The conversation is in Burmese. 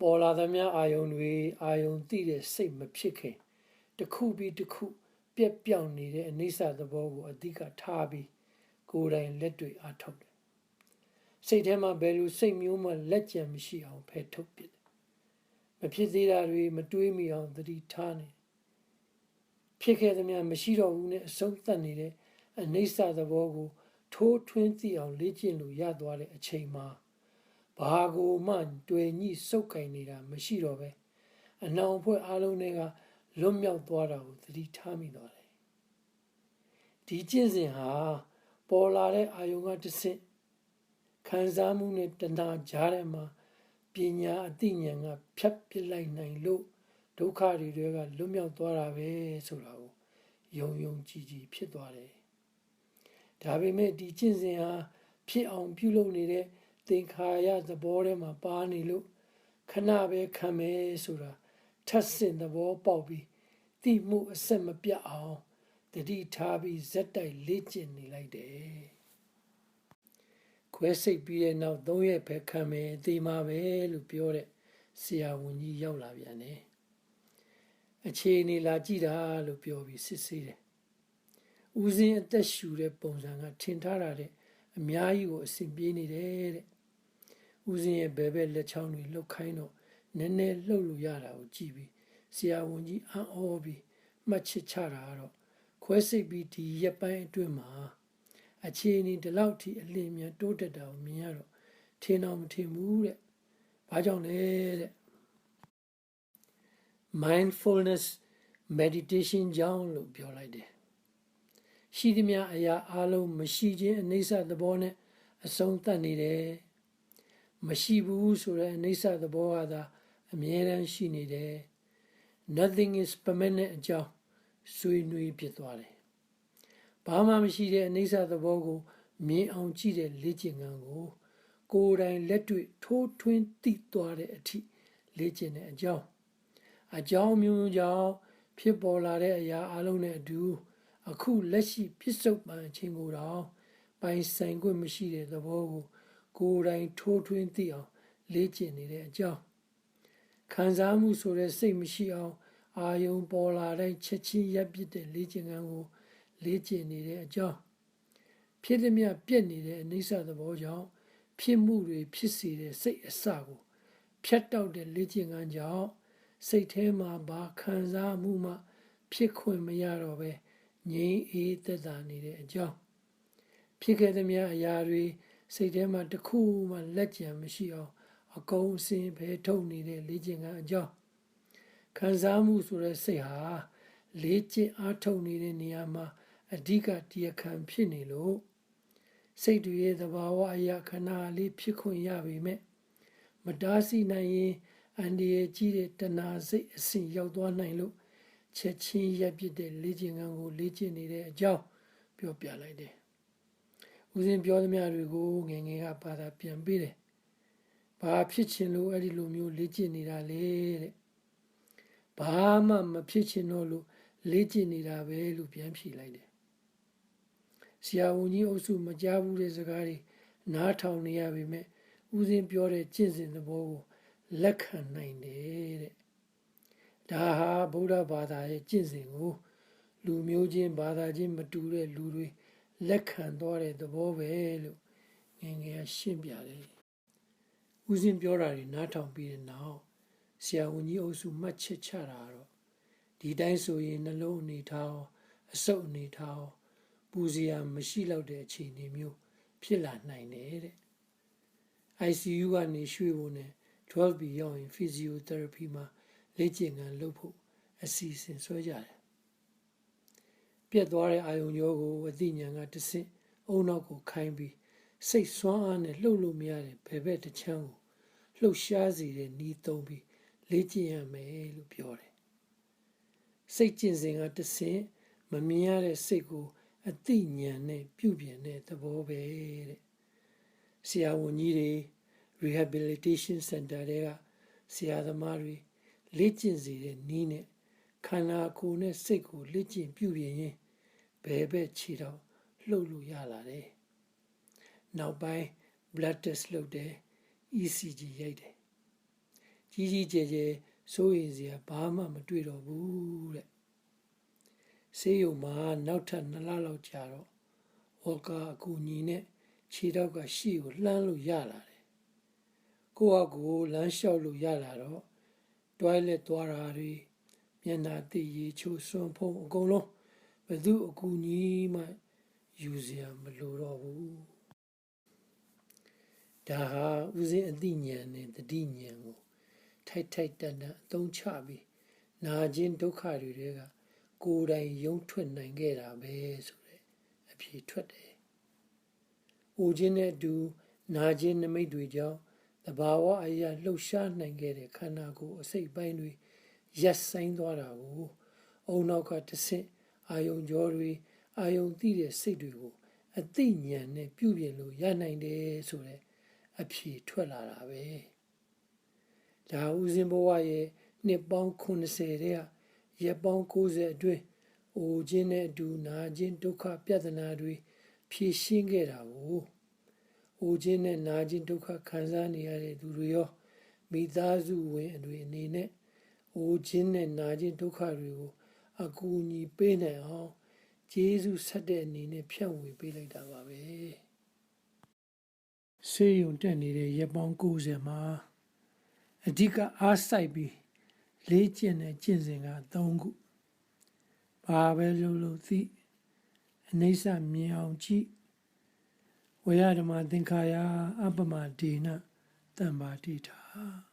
ပေါ်လာသမျှအာယုံတွေအာယုံသိတဲ့စိတ်မဖြစ်ခင်တစ်ခုပြီးတစ်ခုပြက်ပြောင်းနေတဲ့အနိစ္စသဘောကိုအဓိကထားပြီးကိုယ်တိုင်လက်တွေအထုတ်တယ်စိတ်ထဲမှာဘယ်လိုစိတ်မျိုးမှလက်ကြံမရှိအောင်ဖယ်ထုတ်ပြစ်တယ်မဖြစ်သေးတာတွေမတွေးမိအောင်သတိထားနေဖြစ်ခဲ့သမျှမရှိတော့ဘူးနဲ့အဆုံးသတ်နေတဲ့အနိစ္စသဘောကိုထိုးထွင်းသိအောင်လေ့ကျင့်လို့ရသွားတဲ့အချိန်မှာ ဘာကိုမှတွေ့ညှိစုပ်ကင်နေတာမရှိတော့ပဲအနောင်ဖွဲ့အလုံးတွေကလွတ်မြောက်သွားတာကိုသတိထားမိသွားတယ်ဒီကျင့်စဉ်ဟာပေါ်လာတဲ့အာယုံကတစ်ဆင့်ခံစားမှုနဲ့တဏှာကြားထဲမှာပညာအသိဉာဏ်ကဖြတ်ပစ်လိုက်နိုင်လို့ဒုက္ခတွေတွေကလွတ်မြောက်သွားတာပဲဆိုတာကိုယုံယုံကြည်ကြည်ဖြစ်သွားတယ်ဒါပေမဲ့ဒီကျင့်စဉ်ဟာဖြစ်အောင်ပြုလုပ်နေတဲ့ သင်္ခါရသဘောထဲမှာပါနေလို့ခဏပဲခံမယ်ဆိုတာထပ်ဆင့်သဘောပေါက်ပြီးတိမှုအဆက်မပြတ်အောင်တတိထားပြီးဇက်တိုက်လေ့ကျင့်နေလိုက်တယ်ခွဲစိတ်ပြီးတဲ့နောက်၃ရက်ပဲခံမယ်ဒီမှာပဲလို့ပြောတဲ့ဆရာဝန်ကြီးရောက်လာပြန်တယ်အခြေအနေလာကြည့်တာလို့ပြောပြီးစစ်ဆေးတယ်ဦးစင်းအသက်ရှူတဲ့ပုံစံကထင်ထားတာတဲ့ အများကြီးကိုအဆင်ပြေနေတယ်တဲ့ဦးစင်းရဲ့ဘဲဘဲလက်ချောင်းတွေလှုပ်ခိုင်းတော့နည်းနည်းလှုပ်လို့ရတာကိုကြည့်ပြီးဆရာဝန်ကြီးအံ့ဩပြီးမှတ်ချစ်ချတာကတော့ခွဲစိတ်ပြီးဒီရက်ပိုင်းအတွင်းမှာအခြေအနေဒီလောက်ထိအလင်းမြန်တိုးတက်တာကိုမြင်ရတော့ထင်တော့မထင်ဘူးတဲ့။ဘာကြောင့်လဲတဲ့ mindfulness meditation ကြောင့်လို့ပြောလိုက်တယ်။ ရှိသမျှအရာအလုံးမရှိခြင်းအနိစ္စသဘောနဲ့အဆုံးသတ်နေတယ်။မရှိဘူးဆိုတဲ့အိဋ္ဌသဘောကသာအမြဲတမ်းရှိနေတယ် nothing is permanent အကြောင်းဆွေးနွေးဖြစ်သွားတယ်ဘာမှမရှိတဲ့အိဋ္ဌသဘောကိုမြင်အောင်ကြည့်တဲ့လေ့ကျင့်ခန်းကို ကိုယ်တိုင်လက်တွေ့ထိုးထွင်းသိသွားတဲ့အထိလေ့ကျင့်တဲ့အကြောင်းအကြောင်းမျိုးကြောင့်ဖြစ်ပေါ်လာတဲ့အရာအလုံးနဲ့အတူ အခုလက်ရှိပြစ္ဆုတ်ပန်ခြင်းကိုတော့ပိုင်ဆိုင်ခွင့်မရှိတဲ့သဘောကိုကိုယ်တိုင်ထိုးထွင်းသိအောင်လေ့ကျင့်နေတဲ့အကြောင်းခံစားမှုဆိုတဲ့စိတ်မရှိအောင်အာယုံပေါ်လာတဲ့ချက်ချင်းရပ်ပစ်တဲ့လေ့ကျင့်ခန်းကိုလေ့ကျင့်နေတဲ့အကြောင်းဖြစ်သည်မြပြက်နေတဲ့အနိစ္စသဘောကြောင့်ဖြစ်မှုတွေဖြစ်စေတဲ့စိတ်အစကိုဖြတ်တောက်တဲ့လေ့ကျင့်ခန်းကြောင့်စိတ်ထဲမှာဘာခံစားမှုမှ ဖြစ်ခွင့်မရတော့ပဲ ငြိမ်းအေးသက်သာနေတဲ့အကြောင်းဖြစ်ခဲ့သည်မြအရာတွေစိတ်ထဲမှာတခုမှလက်ကြံမရှိအောင်အကုန်အစင်ပဲထုတ်နေတဲ့လေ့ကျင့်ခန်းအကြောင်းခံစားမှုဆိုတဲ့စိတ်ဟာလေ့ကျင့်အားထုတ်နေတဲ့နေရာမှာအဓိကတရားခံဖြစ်နေလို့စိတ်တွေရဲ့သဘာဝအရာခဏလေးဖြစ်ခွင့်ရပေမဲ့မတားဆီးနိုင်ရင်အန္တရာယ်ကြီးတဲ့တဏှာစိတ်အစဉ်ရောက်သွားနိုင်လို့ ချက်ချင်းရပ်ပစ်တဲ့လေ့ကျင့်ခန်းကိုလေ့ကျင့်နေတဲ့အကြောင်းပြောပြလိုက်တယ်။ဦးစင်ပြောသမျှတွေကိုငငယ်ကပါတာပြန်ပေးတယ်။ဘာဖြစ်ချင်လို့အဲ့ဒီလိုမျိုးလေ့ကျင့်နေတာလဲတဲ့။ဘာမှမဖြစ်ချင်တော့လို့လေ့ကျင့်နေတာပဲလို့ပြန်ဖြေလိုက်တယ်။ဆရာဝန်ကြီးအုပ်စုမကြားဘူးတဲ့စကားတွေနားထောင်နေရပေမဲ့ဦးစင်ပြောတဲ့ကျင့်စဉ်သဘောကိုလက်ခံနိုင်တယ်တဲ့။ ဒါဟာဗုဒ္ဓဘာသာရဲ့ကျင့်စဉ်ကိုလူမျိုးချင်းဘာသာချင်းမတူတဲ့လူတွေလက်ခံသွားတဲ့သဘောပဲလို့ငငယ်ရှင်းပြတယ်။ဦးစင်ပြောတာတွေနားထောင်ပြီးတဲ့နောက်ဆရာဝန်ကြီးအုပ်စုမှတ်ချက်ချတာတော့ဒီတိုင်းဆိုရင်နှလုံးအနေထားအဆုပ်အနေထားပူစရာမရှိတော့တဲ့အခြေအနေမျိုးဖြစ်လာနိုင်တယ်တဲ့ ICU ကနေရွှေ့ဖို့နဲ့ 12 B ရောက်ရင် physiotherapy မှာ လေ့ကျင့်ခန်းလုပ်ဖို့အစီအစဉ်ဆွဲကြတယ်ပြက်သွားတဲ့အာယုံရောကိုအသိဉာဏ်ကတဆင့်အုံနောက်ကိုခိုင်းပြီးစိတ်ဆွမ်းအားနဲ့လှုပ်လို့မရတဲ့ဘယ်ဘက်တစ်ချမ်းကိုလှုပ်ရှားစေတဲ့နီးသုံးပြီးလေ့ကျင့်ရမယ်လို့ပြောတယ်စိတ်ကျင့်စဉ်ကတဆင့်မမြင်ရတဲ့စိတ်ကိုအသိဉာဏ်နဲ့ပြုပြင်တဲ့သဘောပဲတဲ့ဆရာဝန်ကြီးတွေ rehabilitation center တွေကဆရာသမားတွေ လေ့ကျင့်စေတဲ့နည်းနဲ့ခန္ဓာကိုယ်နဲ့စိတ်ကိုလေ့ကျင့်ပြုပြင်ရင်ဘယ်ဘက်ခြေတော့လှုပ်လို့ရလာတယ်။နောက်ပိုင်း blood test လုပ်တယ် ECG ရိုက်တယ်ကြီးကြီးကျယ်ကျယ်စိုးရင်စရာဘာမှမတွေ့တော့ဘူးတဲ့ဆေးရုံမှာနောက်ထပ်2လလောက်ကြာတော့ဝေါ်ကာအကူညီနဲ့ခြေတော့ကရှေ့ကိုလှမ်းလို့ရလာတယ်ကိုယ့်အကူလမ်းလျှောက်လို့ရလာတော့ တွိုင်းလက်သွားတာတွေမျက်နှာတိရေချိုးစွန်ဖုံးအကုန်လုံးဘယ်သူအကူညီမှယူစရာမလိုတော့ဘူးဒါဟာဦးစင်းအသိဉာဏ်နဲ့တတိဉာဏ်ကိုထိုက်ထိုက်တန်တန်အသုံးချပြီးနာခြင်းဒုက္ခတွေတဲကကိုယ်တိုင်ယုံထွက်နိုင်ခဲ့တာပဲဆိုတဲ့အဖြေထွက်တယ်။အိုခြင်းနဲ့အတူနာခြင်းနမိတ်တွေကြောင့် တဘာဝအရာလှုပ်ရှားနိုင်ခဲ့တဲ့ခန္ဓာကိုယ်အစိတ်ပိုင်းတွေရက်ဆိုင်သွားတာကိုအုံနောက်ကတဆင့်အာယုံကြောတွေအာယုံသိတဲ့စိတ်တွေကိုအသိဉာဏ်နဲ့ပြုပြင်လို့ရနိုင်တယ်ဆိုတဲ့အဖြေထွက်လာတာပဲဒါဦးစင်ဘဝရဲ့နှစ်ပေါင်း80တဲ့ရက်ပေါင်း90အတွင်းအိုခြင်းနဲ့အတူနာခြင်းဒုက္ခပြဿနာတွေဖြေရှင်းခဲ့တာကို အိုခြင်းနဲ့နာခြင်းဒုက္ခခံစားနေရတဲ့သူတွေရောမိသားစုဝင်အတွေအနေနဲ့အိုခြင်းနဲ့နာခြင်းဒုက္ခတွေကိုအကူအညီပေးနိုင်အောင်ကျေးဇူးဆက်တဲ့အနေနဲ့ဖြန့်ဝေပေးလိုက်တာပါပဲဆေးရုံတက်နေတဲ့ရက်ပေါင်း90မှာအဓိကအားစိုက်ပြီးလေးကျင့်တဲ့ကျင့်စဉ်က3ခုဘာပဲလို့လို့သိအနိစ္စမြင်အောင်ကြည့် ဝေယဓမ္မသင်္ခါရအပ္ပမဒေနတမ္ပါတိတာ